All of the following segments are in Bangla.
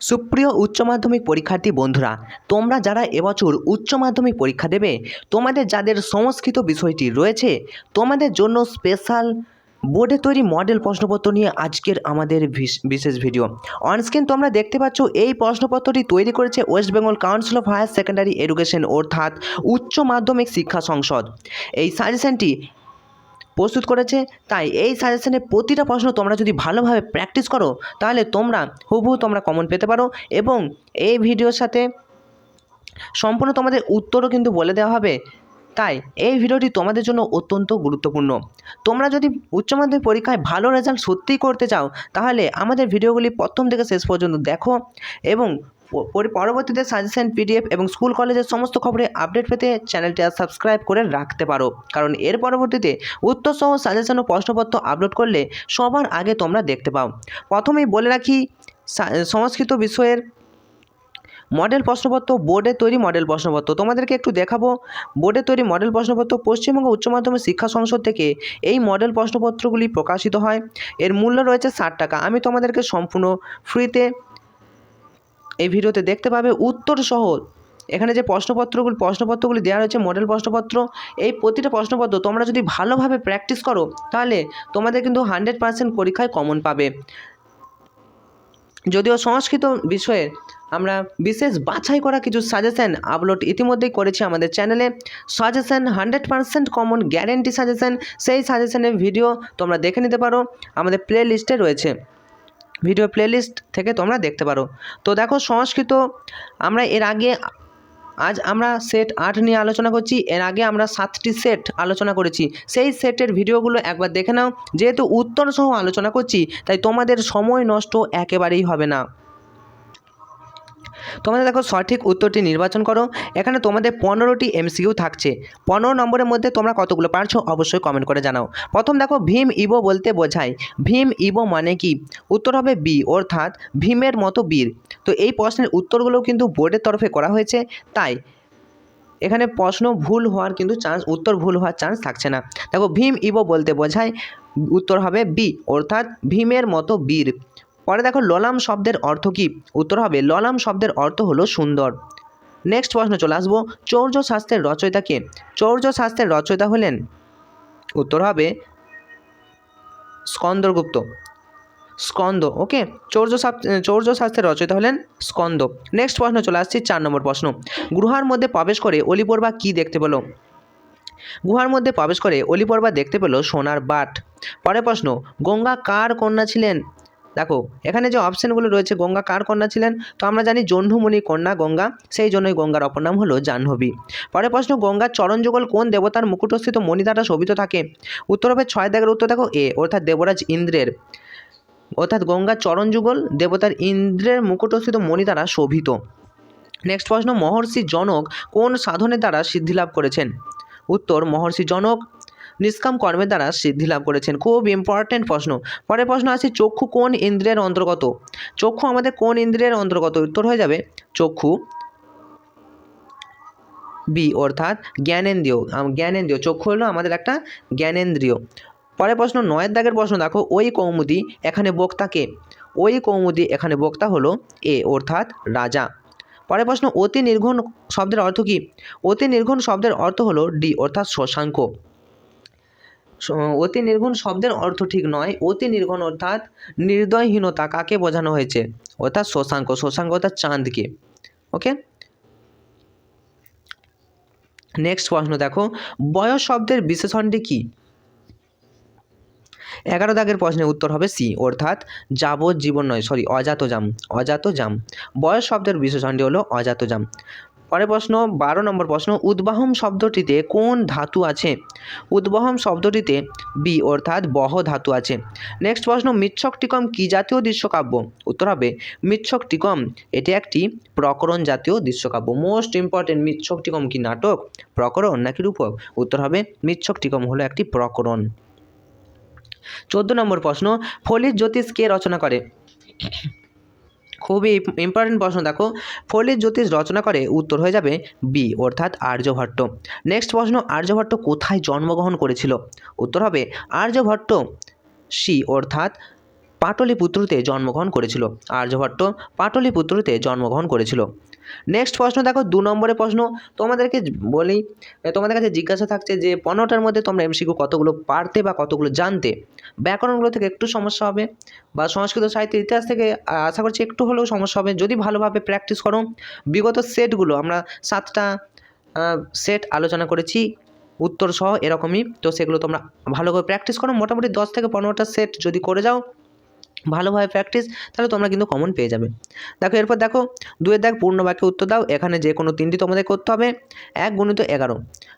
সুপ্রিয় উচ্চ মাধ্যমিক পরীক্ষার্থী বন্ধুরা, তোমরা যারা এবছর উচ্চ মাধ্যমিক পরীক্ষা দেবে, তোমাদের যাদের সংস্কৃত বিষয়টি রয়েছে, তোমাদের জন্য স্পেশাল বোর্ডে তৈরি মডেল প্রশ্নপত্র নিয়ে আজকের আমাদের বিশ- বিশেষ ভিডিও অনস্ক্রিন তোমরা দেখতে পাচ্ছ, এই প্রশ্নপত্রটি তৈরি করেছে West Bengal Council of Higher Secondary Education অর্থাৎ উচ্চ মাধ্যমিক শিক্ষা সংসদ। এই সাজেশনটি প্রস্তুত করেছে, তাই এই সাজেশনের প্রতিটা প্রশ্ন তোমরা যদি ভালোভাবে প্র্যাকটিস করো, তাহলে তোমরা হুবহু তোমরা কমন পেতে পারো এবং এই ভিডিওর সাথে সম্পূর্ণ তোমাদের উত্তরও কিন্তু বলে দেওয়া হবে। তাই এই ভিডিওটি তোমাদের জন্য অত্যন্ত গুরুত্বপূর্ণ। তোমরা যদি উচ্চ মাধ্যমিক পরীক্ষায় ভালো রেজাল্ট সত্যিই করতে চাও, তাহলে আমাদের ভিডিওগুলি প্রথম থেকে শেষ পর্যন্ত দেখো এবং পরবর্তীতে সাজেশন পিডিএফ এবং স্কুল কলেজের সমস্ত খবরে আপডেট পেতে চ্যানেলটি আর সাবস্ক্রাইব করে রাখতে পারো। কারণ এর পরবর্তীতে উত্তর সহ সাজেশন ও প্রশ্নপত্র আপলোড করলে সবার আগে তোমরা দেখতে পাও। প্রথমেই বলে রাখি সংস্কৃত বিষয়ের মডেল প্রশ্নপত্র বোর্ডে তৈরি মডেল প্রশ্নপত্র। তোমাদেরকে একটু দেখাবো বোর্ডে তৈরি মডেল প্রশ্নপত্র পশ্চিমবঙ্গ উচ্চ মাধ্যমিক শিক্ষা সংসদ থেকে এই মডেল প্রশ্নপত্রগুলি প্রকাশিত হয়। এর মূল্য রয়েছে ষাট টাকা। আমি তোমাদেরকে সম্পূর্ণ ফ্রিতে এই ভিডিওতে দেখতে পাবে উত্তর সহ। এখানে যে প্রশ্নপত্রগুলি প্রশ্নপত্রগুলি দেওয়া রয়েছে, মডেল প্রশ্নপত্র, এই প্রতিটা প্রশ্নপত্র তোমরা যদি ভালোভাবে প্র্যাকটিস করো, তাহলে তোমাদের কিন্তু হান্ড্রেড পার্সেন্ট পরীক্ষায় কমন পাবে। যদিও সংস্কৃত বিষয়ে আমরা বিশেষ বাছাই করা কিছু সাজেশন আপলোড ইতিমধ্যেই করেছি আমাদের চ্যানেলে suggestion hundred percent common guarantee suggestion সেই সাজেশনের ভিডিও তোমরা দেখে নিতে পারো। আমাদের প্লে লিস্টে রয়েছে। ভিডিও প্লেলিস্ট থেকে তোমরা দেখতে পারো। তো দেখো, সংস্কৃত আমরা এর আগে, আজ আমরা সেট আট নিয়ে আলোচনা করছি। এর আগে আমরা সাতটি সেট আলোচনা করেছি। সেই সেটের ভিডিওগুলো একবার দেখে নাও। যেহেতু উত্তর সহ আলোচনা করছি, তাই তোমাদের সময় নষ্ট একেবারেই হবে না। তোমাদের দেখো সঠিক উত্তরটি নির্বাচন করো। এখানে তোমাদের পনেরোটি এমসিকিউ থাকছে। পনেরো নম্বরের মধ্যে তোমরা কতগুলো পারছ অবশ্যই কমেন্ট করে জানাও। প্রথম দেখো, ভীম ইবো বলতে বোঝায়। ভীম ইবো মানে কি? উত্তর হবে বি, অর্থাৎ ভীমের মতো বীর। তো এই প্রশ্নের উত্তরগুলোও কিন্তু বোর্ডের তরফে করা হয়েছে। তাই এখানে প্রশ্ন ভুল হওয়ার কিন্তু চান্স উত্তর ভুল হওয়ার চান্স থাকছে না। দেখো, ভীম ইবো বলতে বোঝায়, উত্তর হবে বি, অর্থাৎ ভীমের মতো বীর। পরে দেখো ললাম শব্দের অর্থ কী? উত্তর হবে, ললাম শব্দের অর্থ হলো সুন্দর। নেক্সট প্রশ্ন চলে আসব, চৌর্য শাস্ত্রের রচয়িতা কে? চৌর্য শাস্ত্রের রচয়িতা হলেন, উত্তর হবে স্কন্দগুপ্ত স্কন্দ ওকে চৌর্য চৌর্য শাস্ত্রের রচয়িতা হলেন স্কন্দ। নেক্সট প্রশ্ন চলে আসছি, চার নম্বর প্রশ্ন। গুহার মধ্যে প্রবেশ করে অলিপর্বা কি দেখতে পেল? গুহার মধ্যে প্রবেশ করে অলিপর্বা দেখতে পেল সোনার বাট। পরের প্রশ্ন, গঙ্গা কার কন্যা ছিলেন? দেখো, এখানে যে অপশানগুলো রয়েছে, গঙ্গা কার কন্যা ছিলেন? তো আমরা জানি জহ্নুমণি কন্যা গঙ্গা, সেই জন্যই গঙ্গার অপর নাম হলো জাহ্নবী। পরের প্রশ্ন, গঙ্গার চরণ যুগল কোন দেবতার মুকুটস্থিত মণি দ্বারা শোভিত থাকে? উত্তর হবে ছয় দাগের উত্তর দেখো, এ, অর্থাৎ দেবরাজ ইন্দ্রের। অর্থাৎ গঙ্গার চরণ যুগল দেবতার ইন্দ্রের মুকুটস্থিত মণি দ্বারা শোভিত। নেক্সট প্রশ্ন, মহর্ষি জনক কোন সাধনের দ্বারা সিদ্ধি লাভ করেছেন? উত্তর, মহর্ষি জনক নিষ্কাম কর্মের দ্বারা সিদ্ধি লাভ করেছেন। খুব ইম্পর্ট্যান্ট প্রশ্ন। পরের প্রশ্ন আছে চক্ষু কোন ইন্দ্রিয়ের অন্তর্গত? চক্ষু আমাদের কোন ইন্দ্রিয়ের অন্তর্গত? উত্তর হয়ে যাবে, চক্ষু বি অর্থাৎ জ্ঞানেন্দ্রিয়। জ্ঞানেন্দ্রিয়। চক্ষু হলো আমাদের একটা জ্ঞানেন্দ্রিয়। পরের প্রশ্ন, নয়ের দাগের প্রশ্ন দেখো, ওই কৌমুদি এখানে বক্তাকে ওই কৌমুদি এখানে বক্তা হলো এ অর্থাৎ রাজা। পরের প্রশ্ন, অতি নির্ঘুণ শব্দের অর্থ কী? অতি নির্ঘুণ শব্দের অর্থ হলো ডি অর্থাৎ শশাঙ্ক। অতি নির্গুণ শব্দের অর্থ ঠিক নয়। অতি নির্গুণ অর্থাৎ নির্দয়হীনতা কাকে বোঝানো হয়েছে? অর্থাৎ শশাঙ্ক। শশাঙ্ক অর্থাৎ চাঁদকে। ওকে নেক্সট প্রশ্ন দেখো। বয়স শব্দের বিশেষণটি কি? এগারো দাগের প্রশ্নের উত্তর হবে সি। অর্থাৎ যাবজ্জীবন নয় সরি অজাতজাম। অজাতজাম। বয়স শব্দের বিশেষণটি হলো অজাতজাম। পরের প্রশ্ন, বারো নম্বর প্রশ্ন, উদ্বাহম শব্দটিতে কোন ধাতু আছে? উদ্বহম শব্দটিতে বি অর্থাৎ বহ ধাতু আছে। নেক্সট প্রশ্ন মিচ্ছক টিকম কি জাতীয় দৃশ্যকাব্য? উত্তর হবে মিচ্ছক টিকম এটি একটি প্রকরণ জাতীয় দৃশ্যকাব্য। মোস্ট ইম্পর্টেন্ট মিচ্ছক টিকম কি নাটক, প্রকরণ নাকি রূপক? উত্তর হবে মিচ্ছক টিকম হলো একটি প্রকরণ। চোদ্দ নম্বর প্রশ্ন, ফলিত জ্যোতিষ কে রচনা করে? খুবই ইম্পর্টেন্ট প্রশ্ন। দেখো ফলিত জ্যোতিষ রচনা করে, উত্তর হয়ে যাবে বি অর্থাৎ আর্যভট্ট। নেক্সট প্রশ্ন, আর্যভট্ট কোথায় জন্মগ্রহণ করেছিল? উত্তর হবে, আর্যভট্ট সি অর্থাৎ পাটলিপুত্রতে জন্মগ্রহণ করেছিল। আর্যভট্ট পাটলিপুত্রতে জন্মগ্রহণ করেছিল। নেক্সট প্রশ্ন দেখো, দু নম্বরের প্রশ্ন। তোমাদেরকে বলি তোমাদের কাছে জিজ্ঞাসা থাকছে যে, পনেরোটার মধ্যে তোমরা এমসিকিউ কতগুলো পারতে বা কতগুলো জানতে? ব্যাকরণগুলো থেকে একটু সমস্যা হবে। বা সংস্কৃত সাহিত্যের ইতিহাস থেকে আশা করছি একটু হলেও সমস্যা হবে। যদি ভালোভাবে প্র্যাকটিস করো, বিগত সেটগুলো আমরা সাতটা সেট আলোচনা করেছি উত্তর সহ এরকমই। তো সেগুলো তোমরা ভালো করে প্র্যাকটিস করো। মোটামুটি দশ থেকে পনেরোটা সেট যদি করে যাও ভালোভাবে প্র্যাকটিস তাহলে তোমরা কিন্তু কমন পেয়ে যাবে। দেখো, এরপর দেখো, দুয়ের দেখ পূর্ণ বাক্যে উত্তর দাও, এখানে যে কোনো তিনটি তোমাদের করতে হবে। এক গুণিত এগারো।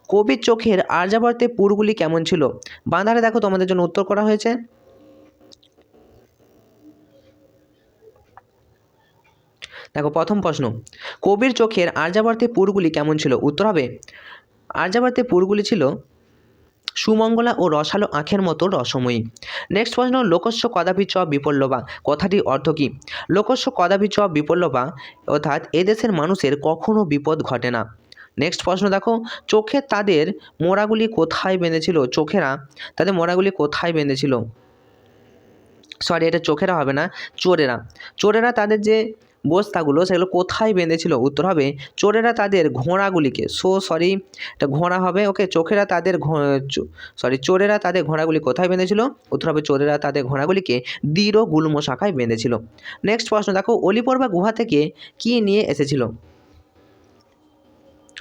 কবির চোখের আর্যাবর্তে পুরগুলি কেমন ছিল? বাঁধারে দেখো তোমাদের জন্য উত্তর করা হয়েছে। দেখো, প্রথম প্রশ্ন। কবির চোখের আর্যাবর্তে পুরগুলি কেমন ছিল? উত্তর হবে, আর্যাবর্তে পুরগুলি ছিল সুমঙ্গলা ও রসালো আঁখের মতো রসময়ী। নেক্সট প্রশ্ন লোকস্য কদাপি চ বিপল্লবা। কথাটির অর্থ কী? লোকস্য কদাপি চ বিপল্লবা, অর্থাৎ এদেশের মানুষের কখনো বিপদ ঘটে না। নেক্সট প্রশ্ন দেখো, চোখে তাদের মোড়াগুলি কোথায় বেঁধেছিল? চোখেরা, তাদের মোড়াগুলি কোথায় বেঁধেছিল? সরি এটা চোখেরা হবে না, চোরেরা। চোরেরা তাদের যে বস্তাগুলো সেগুলো কোথায় বেঁধেছিল? উত্তর হবে, চোরেরা তাদের ঘোড়াগুলিকে সো সরি এটা ঘোড়া হবে ওকে চোখেরা তাদের সরি চোরেরা তাদের ঘোড়াগুলি কোথায় বেঁধেছিল? উত্তর হবে, চোরেরা তাদের ঘোড়াগুলিকে দৃঢ় গুল্ম শাখায় বেঁধেছিল। নেক্সট প্রশ্ন, দেখো অলিপর বা গুহা থেকে কি নিয়ে এসেছিল?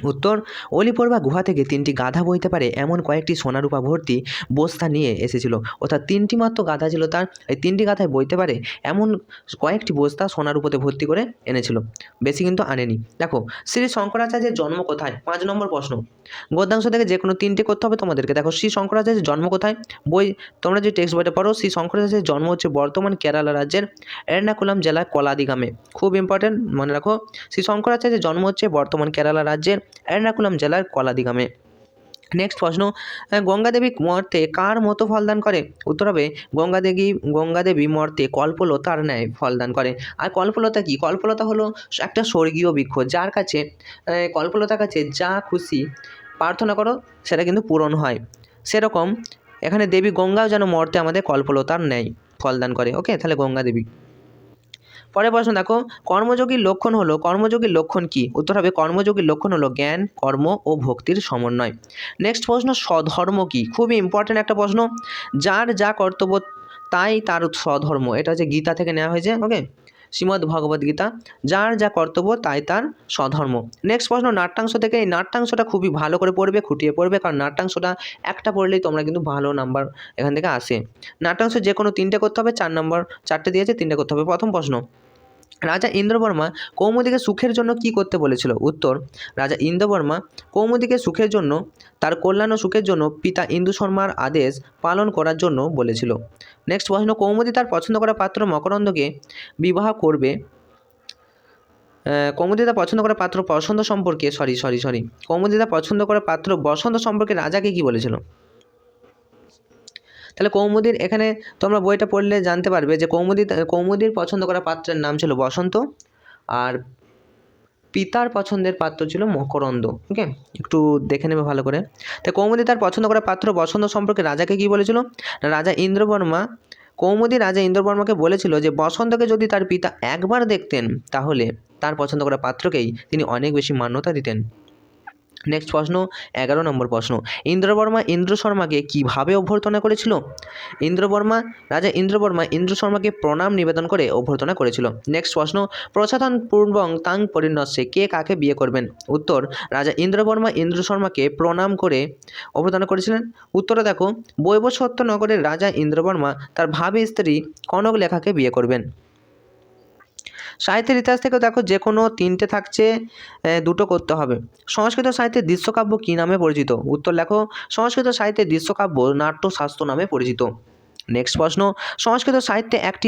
উত্তর অলিপর্বা গুহা থেকে তিনটি গাধা বইতে পারে এমন কয়েকটি সোনারূপা ভর্তি বস্তা নিয়ে এসেছিল। অর্থাৎ তিনটি মাত্র গাধা ছিল তার, এই তিনটি গাধায় বইতে পারে এমন কয়েকটি বস্তা সোনারূপতে ভর্তি করে এনেছিল। বেশি কিন্তু আনেনি। দেখো, শ্রী শঙ্করাচার্যের জন্ম কোথায়? পাঁচ নম্বর প্রশ্ন। গদ্যাংশ থেকে যে কোনো তিনটে করতে হবে তোমাদেরকে। দেখো, শ্রী শঙ্করাচার্যের জন্ম কোথায়? বই, তোমরা যে টেক্সট বইটা পড়ো, শ্রী শঙ্করাচার্যের জন্ম হচ্ছে বর্তমান কেরালা রাজ্যের এর্নাকুলাম জেলার কলাদিগামে। খুব ইম্পর্টেন্ট মনে রাখো, শ্রী শঙ্করাচার্যের জন্ম হচ্ছে বর্তমান কেরালা রাজ্যের এর্নাকুলাম জেলার কলাদি গ্রামে নেক্সট প্রশ্ন গঙ্গাদেবী মর্তে কার মতো ফলদান করে? উত্তর হবে, গঙ্গাদেবী গঙ্গাদেবী মর্তে কল্পলতার ন্যায় ফলদান করে। আর কল্পলতা কি? কল্পলতা হলো একটা স্বর্গীয় বৃক্ষ, যার কাছে কল্পলতার কাছে যা খুশি প্রার্থনা করো, সেটা কিন্তু পূরণ হয়। সেরকম, এখানে দেবী গঙ্গাও যেন মর্তে আমাদের কল্পলতার ন্যায় ফলদান করে। ওকে তাহলে গঙ্গা দেবী পরের প্রশ্ন দেখো, কর্মযোগীর লক্ষণ হলো, কর্মযোগীর লক্ষণ কি? উত্তর হবে, কর্মযোগীর লক্ষণ হলো জ্ঞান, কর্ম ও ভক্তির সমন্বয়। নেক্সট প্রশ্ন, স্বধর্ম কি? খুবই ইম্পর্ট্যান্ট একটা প্রশ্ন। যার যা কর্তব্য, তাই তার স্বধর্ম। এটা হচ্ছে গীতা থেকে নেওয়া হয়েছে ওকে শ্রীমদ্ ভগবদ গীতা। যার যা কর্তব্য, তাই তার স্বধর্ম। নেক্সট প্রশ্ন, নাট্যাংশ থেকে এই নাট্যাংশটা খুবই ভালো করে পড়বে, খুঁটিয়ে পড়বে, কারণ নাট্যাংশটা একটা পড়লেই তোমরা কিন্তু ভালো নাম্বার এখান থেকে আসে। নাট্যাংশ যে কোনো তিনটে করতে হবে, চার নম্বর, চারটে দিয়েছে, তিনটে করতে হবে। প্রথম প্রশ্ন রাজা ইন্দ্রবর্মা কৌমুদীকে সুখের জন্য কি করতে বলেছিল? উত্তর রাজা ইন্দ্রবর্মা কৌমুদীকে সুখের জন্য তার কল্যাণ ও সুখের জন্য পিতা ইন্দু শর্মার আদেশ পালন করার জন্য বলেছিল। নেক্সট প্রশ্ন কৌমুদী তার পছন্দ করা পাত্র মকরন্দকে বিবাহ করবে? আহ, কৌমুদী তার পছন্দ করা পাত্র পছন্দ সম্পর্কে সরি সরি সরি কৌমুদী তার পছন্দ করা পাত্র বসন্ত সম্পর্কে রাজাকে কি বলেছিল? তাহলে কৌমুদির এখানে তোমরা বইটা পড়লে জানতে পারবে যে কৌমুদি, কৌমুদির পছন্দ করা পাত্রের নাম ছিল বসন্ত আর পিতার পছন্দের পাত্র ছিল মকরন্দ। ওকে? একটু দেখে নেবে ভালো করে। তাই কৌমুদি তার পছন্দ করা পাত্র বসন্ত সম্পর্কে রাজাকে কি বলেছিল? রাজা ইন্দ্রবর্মা, কৌমুদি রাজা ইন্দ্রবর্মাকে বলেছিল যে বসন্তকে যদি তার পিতা একবার দেখতেন, তাহলে তার পছন্দ করা পাত্রকেই তিনি অনেক বেশি মান্যতা দিতেন। নেক্সট প্রশ্ন, এগারো নম্বর প্রশ্ন। ইন্দ্রবর্মা ইন্দ্র শর্মাকে কীভাবে অভ্যর্থনা করেছিল? ইন্দ্রবর্মা, রাজা ইন্দ্রবর্মা ইন্দ্র শর্মাকে প্রণাম, নিবেদন করে অভ্যর্থনা করেছিল। নেক্সট প্রশ্ন প্রসাধন পূর্বং তাং পরিণস্যে কে কাকে বিয়ে করবেন? উত্তর, রাজা ইন্দ্রবর্মা ইন্দ্র শর্মাকে প্রণাম করে অভ্যর্থনা করেছিলেন। উত্তরে দেখো বৈবসত্য নগরের রাজা ইন্দ্রবর্মা তার ভাবি স্ত্রী কনক লেখাকে বিয়ে করবেন। সাহিত্যের ইতিহাস থেকে দেখো যে কোনো তিনটে থাকছে দুটো করতে হবে। সংস্কৃত সাহিত্যের দৃশ্যকাব্য কী নামে পরিচিত? উত্তর লেখো, সংস্কৃত সাহিত্যের দৃশ্যকাব্য নাট্যশাস্ত্র নামে পরিচিত। নেক্সট প্রশ্ন, সংস্কৃত সাহিত্যে একটি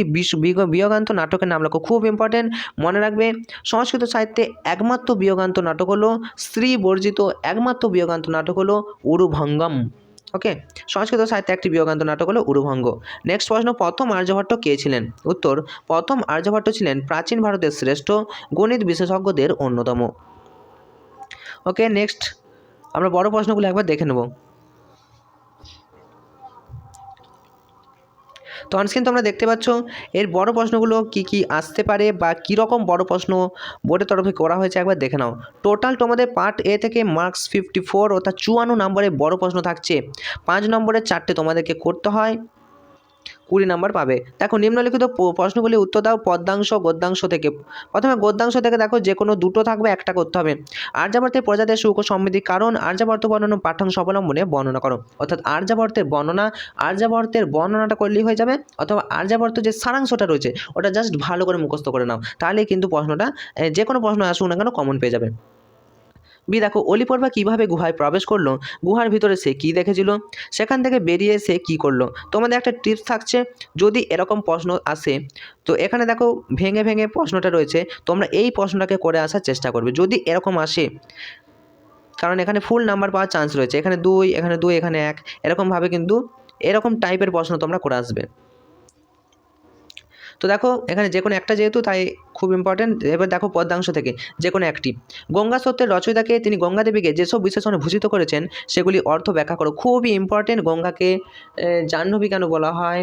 বিয়োগান্ত নাটকের নাম লেখো, খুব ইম্পর্টেন্ট মনে রাখবে, সংস্কৃত সাহিত্যে একমাত্র বিয়োগান্ত নাটক হলো স্ত্রী বর্জিত একমাত্র বিয়োগান্ত নাটক হলো উরুভঙ্গম। ওকে সংস্কৃত সাহিত্যে একটি বিয়োগান্ত নাটক হলো উরুভঙ্গ। নেক্সট প্রশ্ন, প্রথম আর্যভট্ট কে ছিলেন? উত্তর, প্রথম আর্যভট্ট ছিলেন প্রাচীন ভারতের শ্রেষ্ঠ গণিত বিশেষজ্ঞদের অন্যতম। ওকে নেক্সট আমরা বড় প্রশ্নগুলো একবার দেখে নেব। তো অনস্ক্রিন তোমরা দেখতে পাচ্ছ, এর বড় প্রশ্নগুলো কি কি আসতে পারে বা কীরকম বড় প্রশ্ন বোর্ডের তরফে করা হয়েছে একবার দেখে নাও। টোটাল তোমাদের পার্ট এ থেকে মার্কস ফিফটি ফোর অর্থাৎ চুয়ান্ন নম্বরে বড় প্রশ্ন থাকছে। পাঁচ নম্বরের চারটে তোমাদেরকে করতে হয়। কুড়ি নাম্বার পাবে। দেখো, নিম্নলিখিত প্রশ্নগুলি উত্তর দাও পদ্যাংশ গদ্যাংশ থেকে। প্রথমে গদ্যাংশ থেকে দেখো যে কোনো দুটো থাকবে, একটা করতে হবে। আর্যাবর্তের প্রজাদের সুখ ও কারণ আর্যাবর্ত বর্ণনা পাঠ্যাংশ অবলম্বনে বর্ণনা করো। অর্থাৎ আর্যাবর্তের বর্ণনা, আর্যাবর্তের বর্ণনাটা করলেই হয়ে যাবে, অথবা আর্যাবর্ত যে সারাংশটা রয়েছে, ওটা জাস্ট ভালো করে মুখস্থ করে নাও। তাহলেই কিন্তু প্রশ্নটা যে কোনো প্রশ্ন আসুক না কেন কমন পেয়ে যাবে। বি, দেখো অলিপর্বা কীভাবে গুহায় প্রবেশ করল? গুহার ভিতরে সে কী দেখেছিল? সেখান থেকে বেরিয়ে সে কী করল? তোমাদের একটা টিপস থাকছে, যদি এরকম প্রশ্ন আসে, তো এখানে দেখো, ভেঙে ভেঙে প্রশ্নটা রয়েছে, তোমরা এই প্রশ্নটাকে করে আসার চেষ্টা করবে। যদি এরকম আসে, কারণ এখানে ফুল নাম্বার পাওয়ার চান্স রয়েছে। এখানে দুই এখানে দুই, এখানে এক, এরকমভাবে কিন্তু এরকম টাইপের প্রশ্ন তোমরা করে আসবে। তো দেখো, এখানে যে কোনো একটা যেহেতু তাই খুব ইম্পর্টেন্ট এবার দেখো পদ্মাংশ থেকে যে কোনো একটি। গঙ্গা সত্যের রচয়িতাকে তিনি গঙ্গা দেবীকে যেসব বিশেষণে ভূষিত করেছেন, সেগুলি অর্থ ব্যাখ্যা করো। খুবই ইম্পর্টেন্ট গঙ্গাকে জাহ্নবী কেন বলা হয়।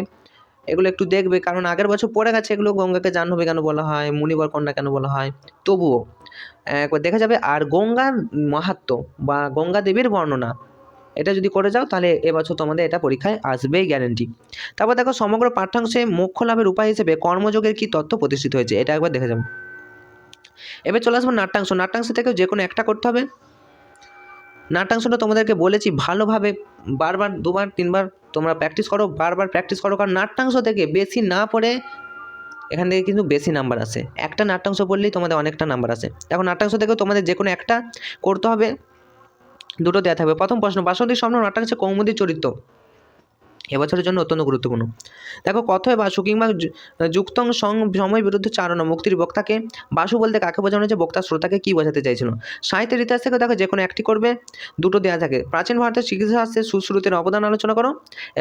এগুলো একটু দেখবে, কারণ আগের বছর পড়ে গেছে এগুলো, গঙ্গাকে জাহ্নবী কেন বলা হয় মুনিবর কন্যা কেন বলা হয়। তবুও একবার দেখা যাবে, আর গঙ্গার মাহাত্ম্য বা গঙ্গা দেবীর বর্ণনা এটা যদি করে যাও, তাহলে এবছর তোমাদের এটা পরীক্ষায় আসবেই গ্যারেন্টি তারপর দেখো, সমগ্র পাঠ্যাংশে মোক্ষ লাভের উপায় হিসেবে কর্মযোগের কি তত্ত্ব প্রতিষ্ঠিত হয়েছে? এটা একবার দেখে যাব। এবার চলে আসব নাট্যাংশ। নাট্যাংশ থেকেও যে কোনো একটা করতে হবে। নাট্যাংশটা তোমাদেরকে বলেছি ভালোভাবে, বারবার, দুবার, তিনবার তোমরা প্র্যাকটিস করো, বারবার প্র্যাকটিস করো, কারণ নাট্যাংশ থেকে বেশি না পড়ে এখান থেকে কিন্তু বেশি নাম্বার আসে। একটা নাট্যাংশ পড়লেই তোমাদের অনেকটা নাম্বার আসে। এখন নাট্যাংশ থেকেও তোমাদের যে কোনো একটা করতে হবে। দুটো দেওয়া থাকবে। প্রথম প্রশ্ন, বাসন্তী স্বপ্ন নাট্যাংশে কৌমুদী চরিত্র। এবছরের জন্য অত্যন্ত গুরুত্বপূর্ণ। দেখো, কথায় বাসু কিংবা যুক্তং সং সময় বিরুদ্ধে চারণ মুক্তির বক্তাকে, বাসু বলতে কাকে বোঝানো হয়েছে? বক্তা শ্রোতাকে কী বোঝাতে চাইছিল? সাহিত্যের ইতিহাস থেকে দেখো যে কোনো একটি করবে, দুটো দেওয়া থাকে। প্রাচীন ভারতের চিকিৎসা শাস্ত্রে সুশ্রুতির অবদান আলোচনা করো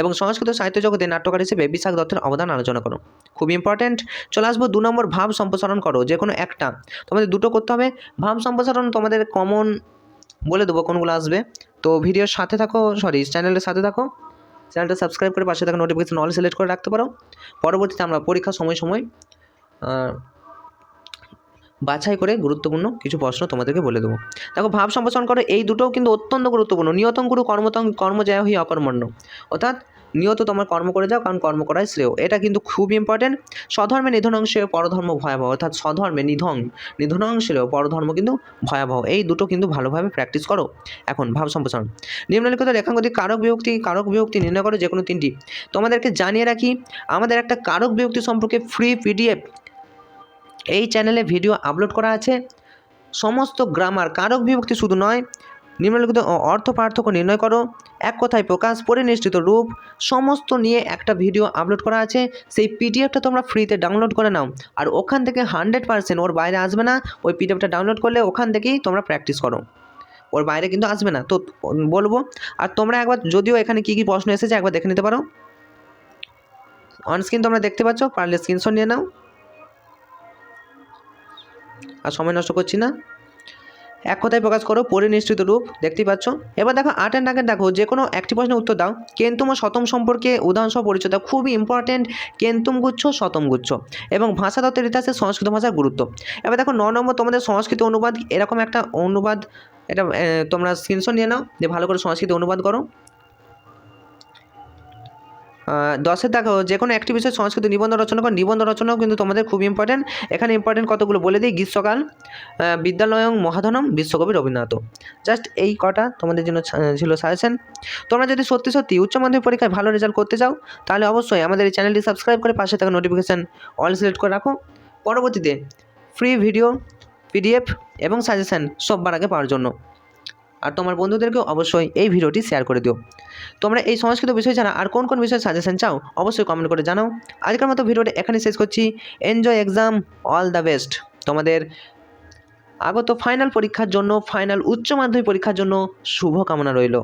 এবং সংস্কৃত সাহিত্য জগতে নাট্যকার হিসেবে বিশাখ দত্তের অবদান আলোচনা করো। খুব ইম্পর্ট্যান্ট চলে আসব দু নম্বর, ভাব সম্প্রসারণ করো যে কোনো একটা। তোমাদের দুটো করতে হবে। ভাব সম্প্রসারণ তোমাদের কমন বলে দেবো কোনগুলো আসবে। তো ভিডিওর সাথে থাকো সরি চ্যানেলের সাথে থাকো। চ্যানেলটা সাবস্ক্রাইব করে পাশে থাকো নোটিফিকেশন অল সিলেক্ট করে রাখতে পারো। পরবর্তীতে আমরা পরীক্ষা সময় সময় বাছাই করে গুরুত্বপূর্ণ কিছু প্রশ্ন তোমাদেরকে বলে দেবো। দেখো, ভাব সম্প্রসারণ করে, এই দুটোও কিন্তু অত্যন্ত গুরুত্বপূর্ণ। নিয়তং গুরু, কর্মতং কর্মজয় হই অকর্মণ্য। অর্থাৎ নিয়ত তোমার কর্ম করে যাও, কারণ কর্ম করাই শ্রেয়। এটা কিন্তু খুব ইম্পর্টেন্ট স্বধর্মে নিধনাংশে পরধর্ম ভয়াবহ। অর্থাৎ স্বধর্মে নিধন নিধনাংশেও পরধর্ম কিন্তু ভয়াবহ। এই দুটো কিন্তু ভালোভাবে প্র্যাকটিস করো। এখন ভাব সম্প্রসারণ। নিম্নলিখিত রেখাঙ্গতি কারক বিভক্তি কারক বিভক্তি নির্ণয় করো যে কোনো তিনটি। তোমাদেরকে জানিয়ে রাখি, আমাদের একটা কারক বিভক্তি সম্পর্কে ফ্রি পিডিএফ এই চ্যানেলে ভিডিও আপলোড করা আছে। সমস্ত গ্রামার কারক বিভক্তি শুধু নয় নিম্নলিখিত অর্থ পার্থক্য নির্ণয় করো। এক কথায় প্রকাশ, পরিনিষ্ঠিত রূপ, সমস্ত নিয়ে একটা ভিডিও আপলোড করা আছে। সেই পিডিএফটা তোমরা ফ্রিতে ডাউনলোড করে নাও। আর ওখান থেকে হান্ড্রেড পার্সেন্ট ওর বাইরে আসবে না। ওই পিডিএফটা ডাউনলোড করলে ওখান থেকেই তোমরা প্র্যাকটিস করো। ওর বাইরে কিন্তু আসবে না। তো বলব, আর তোমরা একবার যদিও এখানে কী কী প্রশ্ন এসেছে একবার দেখে নিতে পারো। অনস্ক্রিন তোমরা দেখতে পাচ্ছ, পারলে স্ক্রিনশট নিয়ে নাও। আর সময় নষ্ট করছি না। এক কথায় প্রকাশ করো পরিনিশ্চিত রূপ দেখতে পাচ্ছ। এবার দেখো, আট অ্যান্ড নাগের দেখো, যে কোনো একটি প্রশ্নের উত্তর দাও। কেন্তুম শতম সম্পর্কে উদাহরণসহ পরিচয় দাও খুবই ইম্পর্টেন্ট কেন্তুম গুচ্ছ, শতম গুচ্ছ। এবং ভাষা তত্ত্বের ইতিহাসে সংস্কৃত ভাষার গুরুত্ব। এবার দেখো, ন নম্বর, তোমাদের সংস্কৃত অনুবাদ, এরকম একটা অনুবাদ, এটা তোমরা স্ক্রিনশট নিয়ে নাও যে ভালো করে সংস্কৃত অনুবাদ করো। দশের দেখো যে কোনো একটি বিষয়ে সংস্কৃত নিবন্ধ রচনা করো, নিবন্ধ রচনাও কিন্তু তোমাদের খুব ইম্পর্টেন্ট এখানে ইম্পর্টেন্ট কতগুলো বলে দিই? গ্রীষ্মকাল বিদ্যালয়ং মহাধনম, বিশ্বকবি রবীন্দ্রনাথ। জাস্ট এই কটা তোমাদের জন্য ছিল সাজেশন তোমরা যদি সত্যি সত্যি উচ্চ মাধ্যমিক পরীক্ষায় ভালো রেজাল্ট করতে চাও, তাহলে অবশ্যই আমাদের এই চ্যানেলটি সাবস্ক্রাইব করে পাশে থাকা নোটিফিকেশান অল সিলেক্ট করে রাখো। পরবর্তীতে ফ্রি ভিডিও পিডিএফ এবং সাজেশান সববার আগে পাওয়ার জন্য। আর তোমার বন্ধুদেরকেও অবশ্যই এই ভিডিওটি শেয়ার করে দিও। তোমরা এই সংস্কৃত বিষয় ছাড়া আর কোন কোন বিষয়ে সাজেশন চাও, অবশ্যই কমেন্ট করে জানাও। আজকের মতো ভিডিওটি এখানে শেষ করছি। Enjoy exam all the best তোমাদের আগত ফাইনাল পরীক্ষার জন্য ফাইনাল উচ্চ মাধ্যমিক পরীক্ষার জন্য শুভকামনা রইল।